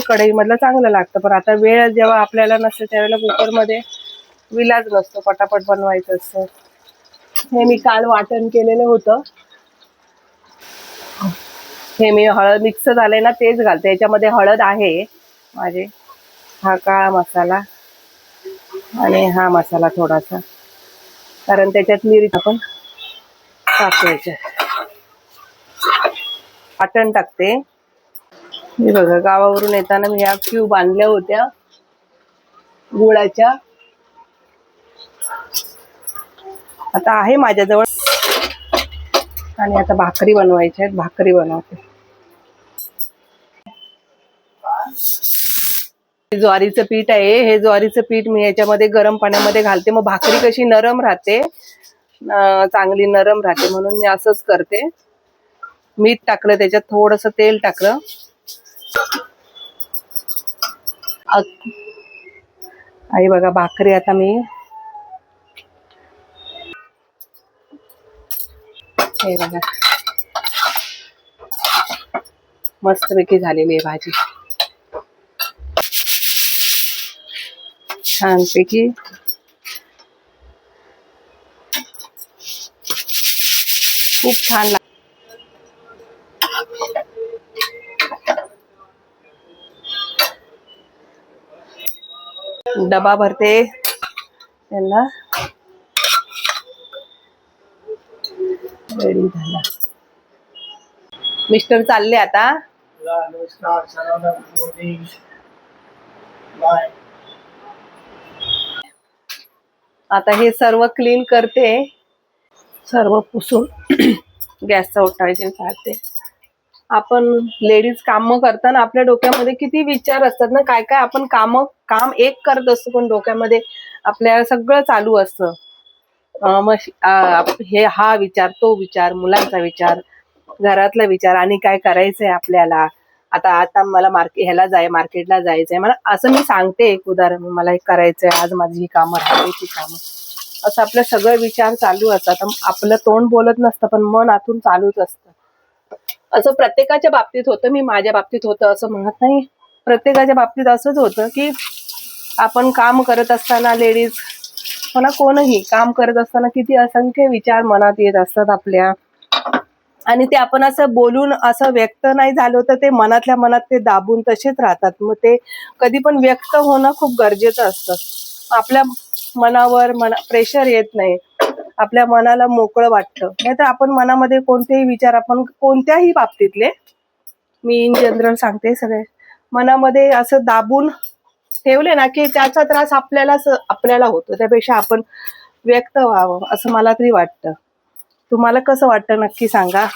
कढईमधलं चांगलं लागतं. पण आता वेळ जेव्हा आपल्याला नसते त्यावेळेला कुकरमध्ये विलाज नसतो पटापट बनवायचं असतं. हे मी काल वाटण केलेलं होतं. हे मी हळद मिक्स झालंय ना तेच घालते. याच्यामध्ये हळद आहे माझे. हा काळा मसाला आणि हा मसाला थोडासा. कारण त्याच्यात मिरी आपण टाकायचं. वाटण टाकते. मी बघा गावावरून येताना मी ह्या क्यूब आणल्या होत्या. गुळाच्या. आता आहे माझ्याजवळ. आणि आता भाकरी बनवायची आहेत भाकरी बनवते. हे ज्वारीचं पीठ आहे हे ज्वारीचं पीठ मी याच्यामध्ये गरम पाण्यामध्ये घालते. मग भाकरी कशी नरम राहते चांगली नरम राहते म्हणून मी असंच करते. मीठ टाकलं त्याच्यात थोडस तेल टाकलं. आई बघा भाकरी आता मी. हे बघा. मस्तपैकी झालेली आहे भाजी. छानपैकी. खूप छान डबा भरते. त्यांना रेडी झाला. मिस्टर चालले आता. आता हे सर्व क्लीन करते. सर्व पुसून गॅसचा ओटायचे चालते आपण लेडीज काम करताना आपल्या डोक्यामध्ये किती विचार असतात ना काय काय आपण काम काम एक करत असतो पण डोक्यामध्ये आपल्या सगळं चालू असतं. मग हे हा विचार तो विचार मुलांचा विचार घरातला विचार आणि काय करायचंय आपल्याला? आता आता मला मार्केट ह्याला जाय मार्केटला जायचंय. मला असं मी सांगते एक उदाहरण मला हे करायचंय आज माझी ही कामं राहायची ती कामं. असं आपलं सगळे विचार चालू असतात. आपलं तोंड बोलत नसतं पण मन आतून चालूच असतं. असं प्रत्येकाच्या बाबतीत होतं मी माझ्या बाबतीत होतं असं म्हणत नाही. प्रत्येकाच्या बाबतीत असंच होतं की आपण काम करत असताना लेडीज म्हणा कोणही काम करत असताना किती असंख्य विचार मनात येत असतात आपल्या. आणि ते आपण असं बोलून असं व्यक्त नाही झालं तर ते मनातल्या मनात ते दाबून तसेच राहतात. मग ते कधी पण व्यक्त होणं खूप गरजेचं असतं. आपल्या मनावर मना प्रेशर येत नाही. आपल्या मनाला मोकळं वाटतं. नाही तर आपण मनामध्ये कोणतेही विचार आपण कोणत्याही बाबतीतले मी इन जनरल सांगते सगळे मनामध्ये असं दाबून ठेवले ना की त्याचा त्रास आपल्याला आपल्याला होतो. त्यापेक्षा आपण व्यक्त व्हावं असं मला तरी वाटतं. तुम्हाला कसं वाटतं नक्की सांगा.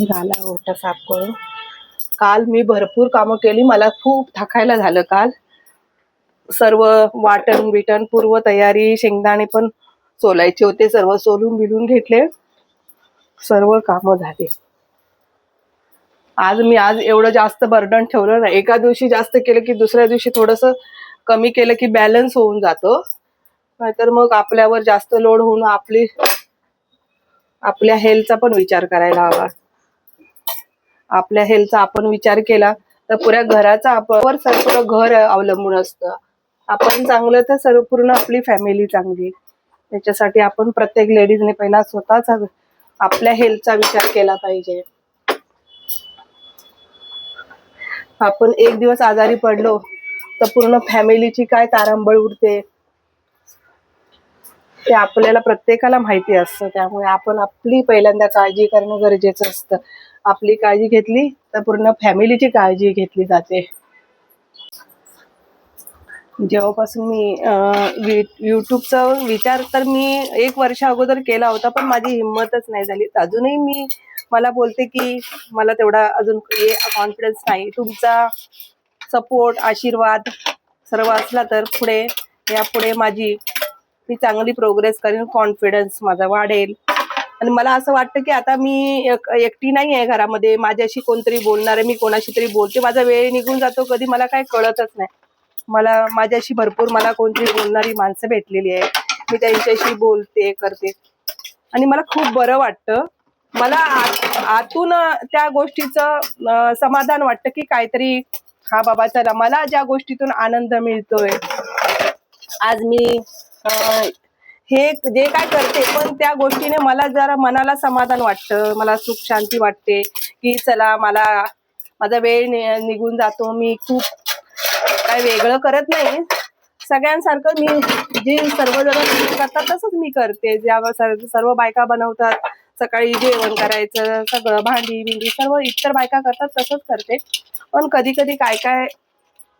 झाला ओटा साफ करून. काल मी भरपूर कामं केली मला खूप थकायला झालं काल. सर्व वाटण बिटण पूर्व तयारी शेंगदाणे पण सोलायचे होते. सर्व सोलून बिलून घेतले. सर्व कामं झाली. आज मी आज एवढं जास्त बर्डन ठेवलं नाही. एका दिवशी जास्त केलं की दुसऱ्या दिवशी थोडस कमी केलं की बॅलन्स होऊन जातो. नाहीतर मग आपल्यावर जास्त लोड होऊन आपली आपल्या हेल्थचा पण विचार करायला हवा. आपल्या हेल्थचा आपण विचार केला तर पुऱ्या घराचा आपण सर्व घर अवलंबून असतं. आपण चांगलं तर सर्व पूर्ण आपली फॅमिली चांगली. त्याच्यासाठी आपण प्रत्येक लेडीजने पहिला स्वतःच आपल्या हेल्थचा विचार केला पाहिजे. आपण एक दिवस आजारी पडलो तर पूर्ण फॅमिलीची काय तारंबळ उडते? ते आपल्याला प्रत्येकाला माहिती असतं. त्यामुळे आपण आपली पहिल्यांदा काळजी करणं गरजेचं असतं. आपली काळजी घेतली तर पूर्ण फॅमिलीची काळजी घेतली जाते. जेव्हापासून मी यूट्यूबचा युट्यूबचा विचार तर मी एक वर्षा अगोदर केला होता पण माझी हिंमतच नाही झाली. अजूनही मी मला बोलते की मला तेवढा अजून कॉन्फिडन्स नाही. तुमचा सपोर्ट आशीर्वाद सर्व असला तर पुढे यापुढे माझी मी चांगली प्रोग्रेस करेन कॉन्फिडन्स माझा वाढेल. आणि मला असं वाटतं की आता मी एक- एकटी नाही आहे घरामध्ये. माझ्याशी कोणतरी बोलणार आहे मी कोणाशी तरी बोलते. माझा वेळ निघून जातो कधी मला काय कळतच नाही. मला माझ्याशी भरपूर मला कोणतरी बोलणारी माणसं भेटलेली आहे मी त्यांच्याशी बोलते करते. आणि मला खूप बरं वाटतं. मला आतून त्या गोष्टीचं समाधान वाटतं की काहीतरी हा बाबा चला मला ज्या गोष्टीतून आनंद मिळतोय. आज मी हे जे काय करते पण त्या गोष्टीने मला जरा मनाला समाधान वाटतं मला सुख शांती वाटते की चला मला माझा वेळ नि- निघून जातो. मी खूप काय वेगळं करत नाही सगळ्यांसारखं मी जे सर्वजण करतात तसंच मी करते. ज्या सर्व बायका बनवतात. सकाळी जेवण करायचं सगळं भांडी बिंडी सर्व इतर बायका करतात तसंच करते. पण कधी कधी काय काय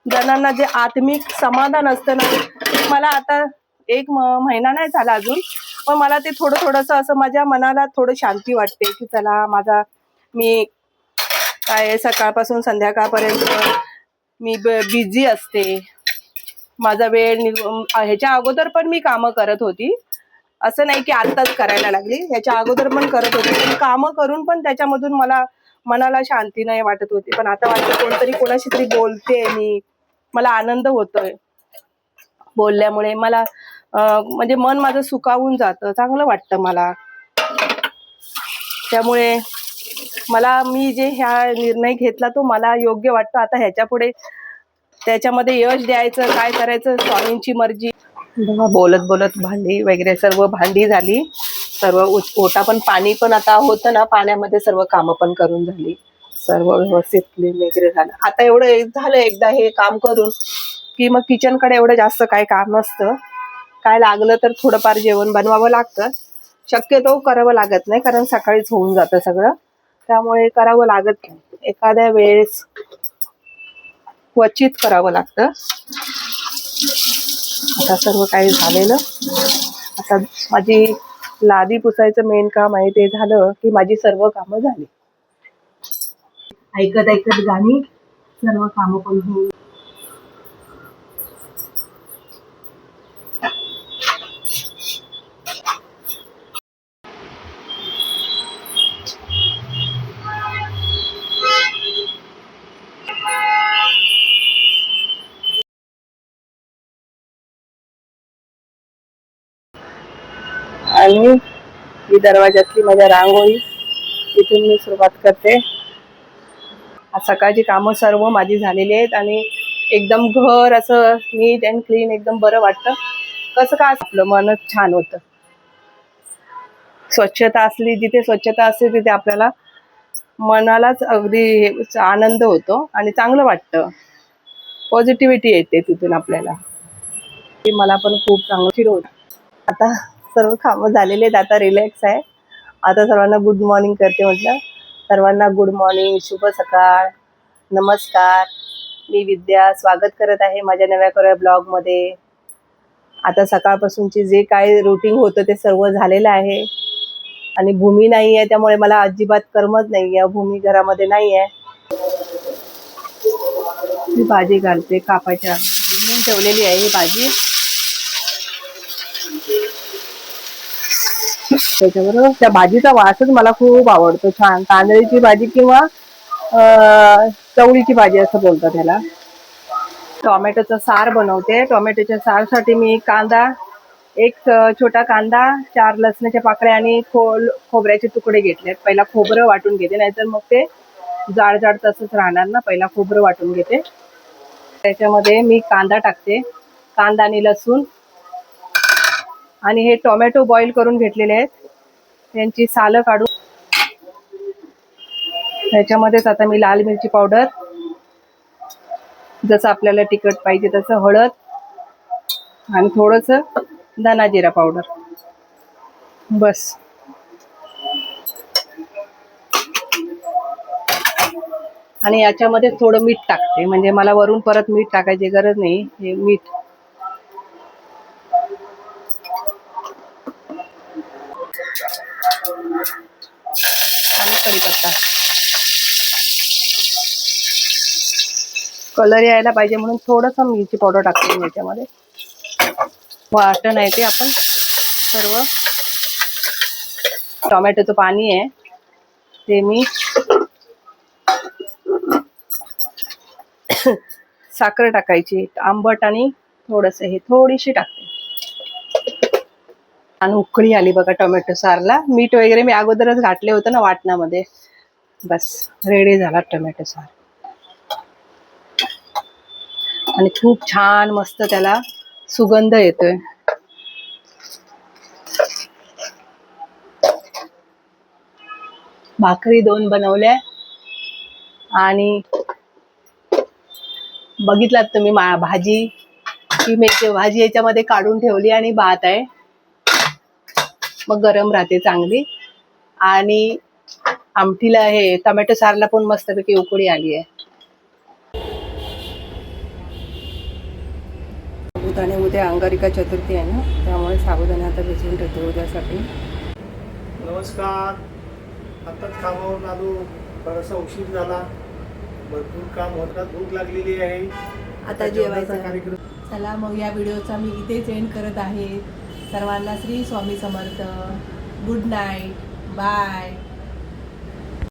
जणांना जे आत्मिक समाधान असतं ना ते मला आता एक म- महिना नाही झाला अजून पण मला ते थोडं थोडंसं असं माझ्या मनाला थोडं शांती वाटते की चला माझा मी काय सकाळपासून संध्याकाळपर्यंत मी बिझी असते. माझा वेळ ह्याच्या अगोदर पण मी कामं करत होती. असं नाही की आत्ताच करायला लागली. ह्याच्या अगोदर पण करत होती. पण कामं करून पण त्याच्यामधून मला मनाला शांती नाही वाटत होती. पण आता वाटतं कोणतरी कोणाशी तरी बोलते मी. मला आनंद होतोय. बोलल्यामुळे मला म्हणजे मन माझं सुकावून जातं. चांगलं वाटतं मला. त्यामुळे मला मी जे ह्या निर्णय घेतला तो मला योग्य वाटतो. आता ह्याच्या पुढे त्याच्यामध्ये यश द्यायचं काय करायचं स्वामींची मर्जी. बोलत बोलत भांडी वगैरे सर्व भांडी झाली. सर्व ओटा पण पाणी पण आता होतं ना पाण्यामध्ये सर्व कामं पण करून झाली. सर्व व्यवस्थित क्लीन वगैरे झालं. आता एवढं एक झालं एकदा हे काम करून की मग किचनकडे एवढं जास्त काय काम नसतं. काय लागलं तर थोडंफार जेवण बनवावं लागतं. शक्यतो करावं लागत नाही कारण सकाळीच होऊन जातं सगळं. त्यामुळे करावं लागत नाही. एखाद्या वेळेस क्वचित करावं लागतं. आता सर्व काही झालेलं. आता माझी लादी पुसायचं मेन काम आहे ते झालं की माझी सर्व कामं झाली. ऐकत ऐकत गाणी सर्व कामं पण होऊन आणि ही दरवाजातली माझ्या रांगोळी. इथून मी सुरुवात करते. आज सकाळची कामं सर्व माझी झालेली आहेत आणि एकदम घर असं नीट अँड क्लीन एकदम बरं वाटतं. कसं काय आपलं मनच छान होतं? स्वच्छता असली जिथे स्वच्छता असते तिथे आपल्याला मनालाच अगदी आनंद होतो आणि चांगलं वाटतं. पॉझिटिव्हिटी येते तिथून आपल्याला. मला पण खूप चांगलं फिरवत आता सर्व कामं झालेले आहेत. आता रिलॅक्स आहे. आता सर्वांना गुड मॉर्निंग करते म्हटलं. सर्वांना गुड मॉर्निंग शुभ सकाळ. नमस्कार. मी विद्या स्वागत करत आहे माझ्या नव्या करूया ब्लॉगमध्ये आता सकाळपासूनची जे काय रुटीन होतं ते सर्व झालेलं आहे. आणि भूमी नाही आहे त्यामुळे मला अजिबात करमत नाही आहे भूमी घरामध्ये नाही आहे मी भाजी घालते कापाच्या ठेवलेली आहे ही भाजी. त्याच्याबरोबर त्या भाजीचा वासच मला खूप आवडतो छान. तांदळीची भाजी किंवा चवळीची भाजी असं बोलतात त्याला. टोमॅटोचं सार बनवते. टोमॅटोच्या सारसाठी मी कांदा एक छोटा कांदा चार लसणाच्या पाकळ्या आणि खोल खोबऱ्याचे तुकडे घेतलेत. पहिला खोबरं वाटून घेते नाहीतर मग ते जाड जाड तसंच राहणार ना. पहिला खोबरं वाटून घेते. त्याच्यामध्ये मी कांदा टाकते. कांदा आणि लसूण. आणि हे टोमॅटो बॉईल करून घेतलेले आहेत. त्यांची सालं काढून त्याच्यामध्येच आता मी लाल मिरची पावडर जसं आपल्याला तिखट पाहिजे तसं हळद आणि थोडंसं धना जिरा पावडर. बस. आणि याच्यामध्ये थोडं मीठ टाकते. म्हणजे मला वरून परत मीठ टाकायची गरज नाही. हे मीठ आणि कढीपत्ता कलर यायला पाहिजे म्हणून थोडंसं मिरची पावडर टाकते याच्यामध्ये. वाटण आहे ते आपण सर्व. टोमॅटोचं पाणी आहे. ते मी साखर टाकायची आंबट आणि थोडंसं हे थोडीशी टाकते. आणि उकळी आली बघा टोमॅटो सारला. मीठ वगैरे मी अगोदरच घातले होते ना वाटणामध्ये. बस रेडी झाला टोमॅटो सार. आणि खूप छान मस्त त्याला सुगंध येतोय. भाकरी दोन बनवल्या. आणि बघितलात तुम्ही भाजी. ही मेथी भाजी याच्यामध्ये काढून ठेवली आणि भात आहे. मग गरम राहते चांगली. आणि आमटीला हे टोमॅटो सारला पण मस्तपैकी उकळी आली आहे. साबुदाणे उद्या अंगारिका चतुर्थी आहे ना त्यामुळे साबुदाणे आता भिजवून ठेवतो उद्यासाठी. नमस्कार. आताच कामावरून आलो. थोडासा उशीर झाला. भरपूर काम होतं भूक लागलेली आहे. आता जेवायचं. कार्यक्रम. चला मग या व्हिडिओचा मी इथेच एंड करत आहे. सर्वांना Shri Swami Samarth. Good night bye